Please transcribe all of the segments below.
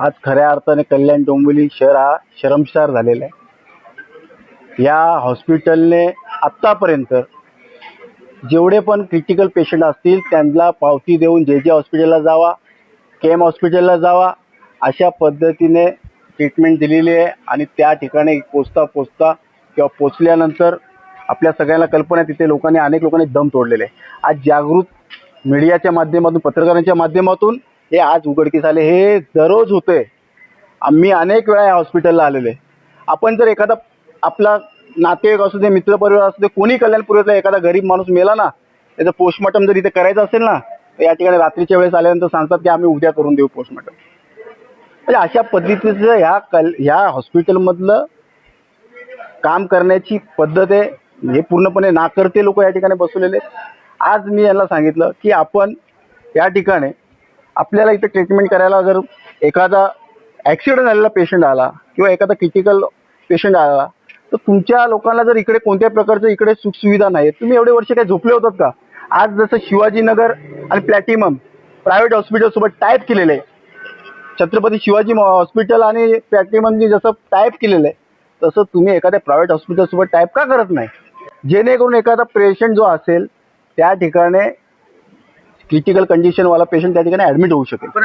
आज खऱ्या अर्थाने कल्याण डोंबिवली शहर हा शरमशार झालेला आहे. या हॉस्पिटलने आत्तापर्यंत जेवढे पण क्रिटिकल पेशंट असतील त्यांना पावती देऊन जे जे हॉस्पिटलला जावा के एम हॉस्पिटलला जावा अशा पद्धतीने ट्रीटमेंट दिलेली आहे आणि त्या ठिकाणी पोचता पोचता किंवा पोचल्यानंतर आपल्या सगळ्यांना कल्पना आहे तिथे लोकांनी अनेक लोकांनी दम तोडलेले आहे. आज जागृत मीडियाच्या माध्यमातून पत्रकारांच्या माध्यमातून हे आज उघडकीस आले हे दररोज होते. आम्ही अनेक वेळा या हॉस्पिटलला आलेले आपण जर एखादा आपला नातेवाईक असू दे मित्रपरिवार असू दे कोणी कल्याणपूर्वीतला एखादा गरीब माणूस मेला ना त्याचं पोस्टमॉर्टम जर इथे करायचं असेल ना तर या ठिकाणी रात्रीच्या वेळेस आल्यानंतर सांगतात की आम्ही उद्या करून देऊ पोस्टमॉर्टम म्हणजे अशा पद्धतीचं ह्या कल ह्या हॉस्पिटलमधलं काम करण्याची पद्धत आहे. हे पूर्णपणे नाकर्ते लोक या ठिकाणी बसवलेले आज मी यांना सांगितलं की आपण या ठिकाणी आपल्याला इथे ट्रीटमेंट करायला जर एखादा ॲक्सिडेंट झालेला पेशंट आला किंवा एखादा क्रिटिकल पेशंट आला तर तुमच्या लोकांना जर इकडे कोणत्या प्रकारचं इकडे सुखसुविधा नाही तुम्ही एवढे वर्ष काय झोपले होतात का? आज जसं शिवाजीनगर आणि प्लॅटिनम प्रायव्हेट हॉस्पिटलसोबत टाईप केलेलं आहे. छत्रपती शिवाजी हॉस्पिटल आणि प्लॅटिनमनी जसं टाईप केलेलं आहे तसं तुम्ही एखाद्या प्रायव्हेट हॉस्पिटलसोबत टाईप का करत नाही? जेणेकरून एखादा पेशंट जो असेल त्या ठिकाणी क्रिटिकल कंडिशनवाला पेशंट त्या ठिकाणी ॲडमिट होऊ शकेल. पण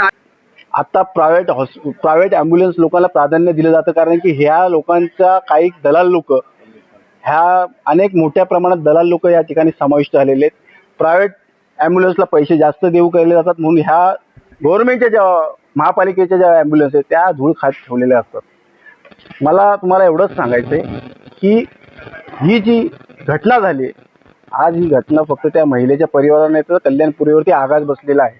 आता प्रायव्हेट हॉस् प्रायव्हेट ॲम्ब्युलन्स लोकांना प्राधान्य दिलं जातं कारण की ह्या लोकांच्या काही दलाल लोक ह्या अनेक मोठ्या प्रमाणात दलाल लोक या ठिकाणी समाविष्ट झालेले आहेत. प्रायव्हेट ॲम्ब्युलन्सला पैसे जास्त देऊ केले जातात म्हणून ह्या गव्हर्नमेंटच्या ज्या महापालिकेच्या ज्या ॲम्ब्युलन्स आहेत त्या धूळ खात ठेवलेल्या असतात. मला तुम्हाला एवढंच सांगायचं आहे की ही जी घटना झाली आज ही घटना फक्त त्या महिलेच्या परिवाराने तर कल्याणपुरीवरती आघात बसलेला आहे.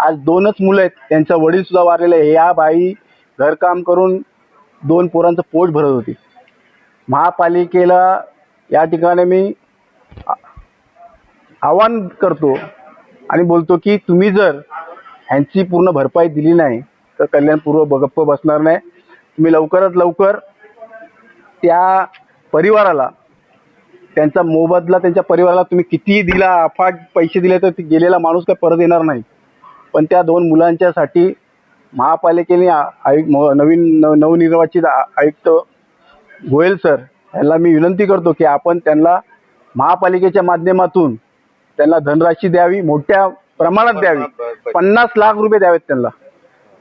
आज दोनच मुलं आहेत त्यांचा वडील सुद्धा वारलेले आहे. या बाई घरकाम करून दोन पोरांचं पोट भरत होती. महापालिकेला या ठिकाणी मी आवाहन करतो आणि बोलतो की तुम्ही जर ह्यांची पूर्ण भरपाई दिली नाही तर कल्याणपूर्व बगप्प गप्प बसणार नाही. तुम्ही लवकरात लवकर त्या परिवाराला त्यांचा मोबदला त्यांच्या परिवाराला तुम्ही कितीही दिला अफाट पैसे दिले तर गेलेला माणूस काय परत येणार नाही. पण त्या दोन मुलांच्यासाठी महापालिकेने आ- आयु म- नवीन नव नवनिर्वाचित आयुक्त गोयल सर यांना मी विनंती करतो की आपण त्यांना महापालिकेच्या माध्यमातून त्यांना धनराशी द्यावी मोठ्या प्रमाणात द्यावी. पन्नास लाख रुपये द्यावेत त्यांना.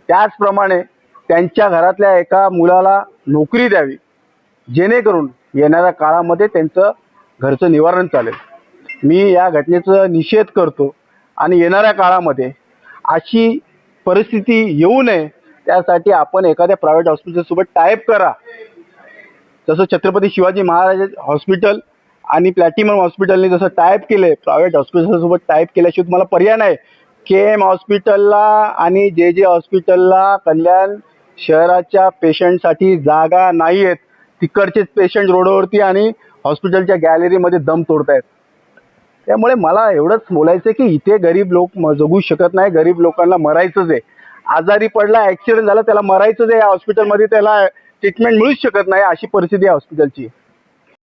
त्याचप्रमाणे त्यांच्या घरातल्या एका मुलाला नोकरी द्यावी. जेणेकरून येणाऱ्या काळामध्ये त्यांचं घरचं निवारण चालेल. मी या घटनेचा निषेध करतो आणि येणाऱ्या काळामध्ये अशी परिस्थिती येऊ नये त्यासाठी आपण एखाद्या प्रायव्हेट हॉस्पिटलसोबत टाईप करा. जसं छत्रपती शिवाजी महाराज हॉस्पिटल आणि प्लॅटिनम हॉस्पिटलने जसं टाईप केले प्रायव्हेट हॉस्पिटलसोबत टाईप केल्याशिवाय तुम्हाला पर्याय नाही. के एम हॉस्पिटलला आणि जे जे हॉस्पिटलला कल्याण शहराच्या पेशंटसाठी जागा नाही आहेत तिकडचेच पेशंट रोडवरती आणि हॉस्पिटलच्या गॅलरीमध्ये दम तोडतायत. त्यामुळे मला एवढंच बोलायचं की इथे गरीब लोक जगू शकत नाही गरीब लोकांना मरायचंच आहे. आजारी पडला ॲक्सिडेंट झाला त्याला मरायचंच आहे या हॉस्पिटलमध्ये त्याला ट्रीटमेंट मिळूच शकत नाही अशी परिस्थिती आहे हॉस्पिटलची